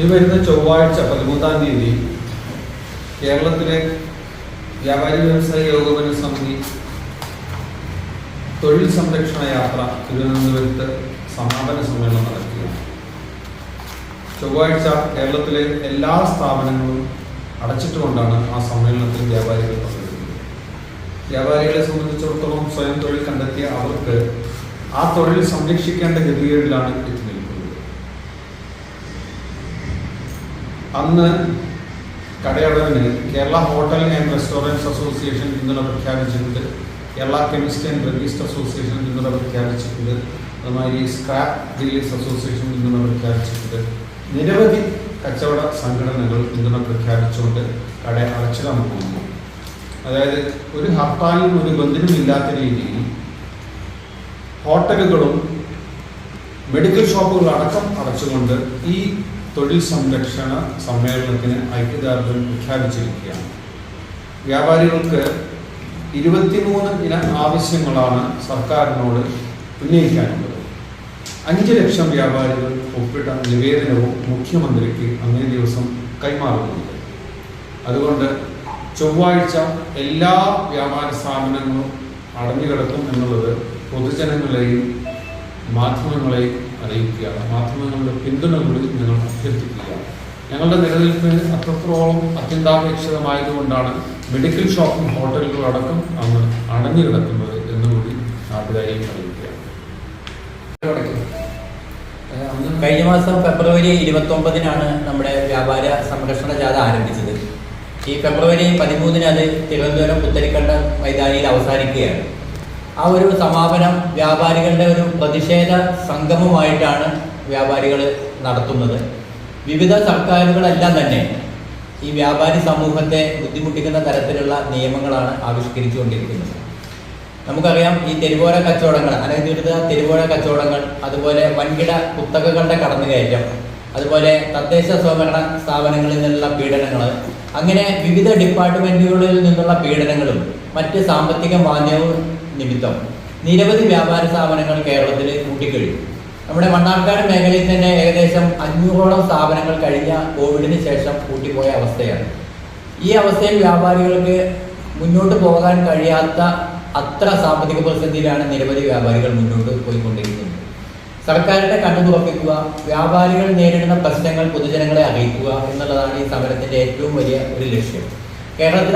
ഈ വരുന്ന ചൊവ്വാഴ്ച പതിമൂന്നാം തീയതി കേരളത്തിലെ വ്യാപാരി വ്യവസായ ഏകോപന സമിതി തൊഴിൽ സംരക്ഷണ യാത്ര തിരുവനന്തപുരത്ത് സമാപന സമ്മേളനം നടക്കുകയാണ്. ചൊവ്വാഴ്ച കേരളത്തിലെ എല്ലാ സ്ഥാപനങ്ങളും അടച്ചിട്ടുകൊണ്ടാണ് ആ സമ്മേളനത്തിൽ വ്യാപാരികൾ പങ്കെടുക്കുന്നത്. വ്യാപാരികളെ സംബന്ധിച്ചിടത്തോളം സ്വയം തൊഴിൽ കണ്ടെത്തിയ അവർക്ക് ആ തൊഴിൽ സംരക്ഷിക്കേണ്ട ഗതികേടിലാണ് എത്തി അന്ന് കടയടവിന് Kerala hotel and restaurants association പിന്തുണ പ്രഖ്യാപിച്ചിട്ടുണ്ട്. Kerala chemistry and druggist association പിന്തുണ പ്രഖ്യാപിച്ചിട്ടുണ്ട്. അതുമാതിരി സ്ക്രാപ്പ് ഡീലേഴ്സ് അസോസിയേഷൻ പിന്തുണ പ്രഖ്യാപിച്ചിട്ടുണ്ട്. നിരവധി കച്ചവട സംഘടനകൾ പിന്തുണ പ്രഖ്യാപിച്ചുകൊണ്ട് കട അടച്ചിടാൻ പോകുന്നു. അതായത് ഒരു ഹർത്താലിനും ഒരു ബന്ധിനും ഇല്ലാത്ത രീതിയിൽ ഹോട്ടലുകളും മെഡിക്കൽ ഷോപ്പുകൾ അടക്കം അടച്ചുകൊണ്ട് ഈ തൊഴിൽ സംരക്ഷണ സമ്മേളനത്തിന് ഐക്യദാർഢ്യം പ്രഖ്യാപിച്ചിരിക്കുകയാണ്. വ്യാപാരികൾക്ക് ഇരുപത്തിമൂന്ന് ഇന ആവശ്യങ്ങളാണ് സർക്കാരിനോട് ഉന്നയിക്കാനുള്ളത്. അഞ്ച് ലക്ഷം വ്യാപാരികൾ ഒപ്പിട്ട നിവേദനവും മുഖ്യമന്ത്രിക്ക് അന്നേ ദിവസം കൈമാറുന്നുണ്ട്. അതുകൊണ്ട് ചൊവ്വാഴ്ച എല്ലാ വ്യാപാര സ്ഥാപനങ്ങളും അടഞ്ഞുകിടക്കും എന്നുള്ളത് പൊതുജനങ്ങളെയും മാധ്യമങ്ങളെയും അറിയിക്കുകയാണ്. മാധ്യമങ്ങളുടെ പിന്തുണ കൂടി ഞങ്ങൾ അഭ്യർത്ഥിക്കുകയാണ്. ഞങ്ങളുടെ നിലനിൽപ്പിന് അത്രത്തോളം അത്യന്താപേക്ഷിതമായതുകൊണ്ടാണ് മെഡിക്കൽ ഷോപ്പും ഹോട്ടലുകളും അടക്കം അന്ന് അടഞ്ഞു കിടക്കുന്നത് എന്നുകൂടി നാട്ടുകാരെയും അറിയിക്കുകയാണ്. കഴിഞ്ഞ മാസം ഫെബ്രുവരി ഇരുപത്തി ഒമ്പതിനാണ് നമ്മുടെ വ്യാപാര സംരക്ഷണ ജാഥ ആരംഭിച്ചത്. ഈ ഫെബ്രുവരി പതിമൂന്നിന് അത് തിരുവനന്തപുരം പുത്തരിക്കണ്ട മൈതാനിയിൽ അവസാനിക്കുകയാണ്. ആ ഒരു സമാപനം വ്യാപാരികളുടെ ഒരു പ്രതിഷേധ സംഗമമായിട്ടാണ് വ്യാപാരികൾ നടത്തുന്നത്. വിവിധ സർക്കാരുകളെല്ലാം തന്നെ ഈ വ്യാപാരി സമൂഹത്തെ ബുദ്ധിമുട്ടിക്കുന്ന തരത്തിലുള്ള നിയമങ്ങളാണ് ആവിഷ്കരിച്ചുകൊണ്ടിരിക്കുന്നത്. നമുക്കറിയാം ഈ തെരുവോര കച്ചവടങ്ങൾ അനധികൃത തെരുവോര കച്ചവടങ്ങൾ അതുപോലെ വൻകിട കുത്തകകളുടെ കടന്നുകയറ്റം അതുപോലെ തദ്ദേശ സ്വയംഭരണ സ്ഥാപനങ്ങളിൽ നിന്നുള്ള പീഡനങ്ങൾ അങ്ങനെ വിവിധ ഡിപ്പാർട്ട്മെന്റുകളിൽ നിന്നുള്ള പീഡനങ്ങളും മറ്റ് സാമ്പത്തിക മാന്ദ്യവും നിമിത്തം. നിരവധി വ്യാപാര സ്ഥാപനങ്ങൾ കേരളത്തിൽ കൂട്ടിക്കഴിഞ്ഞു. നമ്മുടെ മണ്ണാർക്കാട് മേഖലയിൽ തന്നെ ഏകദേശം അഞ്ഞൂറോളം സ്ഥാപനങ്ങൾ കഴിഞ്ഞ കോവിഡിന് ശേഷം കൂട്ടിപ്പോയ അവസ്ഥയാണ്. ഈ അവസ്ഥയിൽ വ്യാപാരികൾക്ക് മുന്നോട്ട് പോകാൻ കഴിയാത്ത അത്ര സാമ്പത്തിക പ്രതിസന്ധിയിലാണ് നിരവധി വ്യാപാരികൾ മുന്നോട്ട് പോയിക്കൊണ്ടിരിക്കുന്നത്. സർക്കാരിന്റെ കണ്ണു തുറപ്പിക്കുക വ്യാപാരികൾ നേരിടുന്ന പ്രശ്നങ്ങൾ പൊതുജനങ്ങളെ അറിയിക്കുക എന്നുള്ളതാണ് ഈ സമരത്തിന്റെ ഏറ്റവും വലിയ ഒരു ലക്ഷ്യം. കേരളത്തിൽ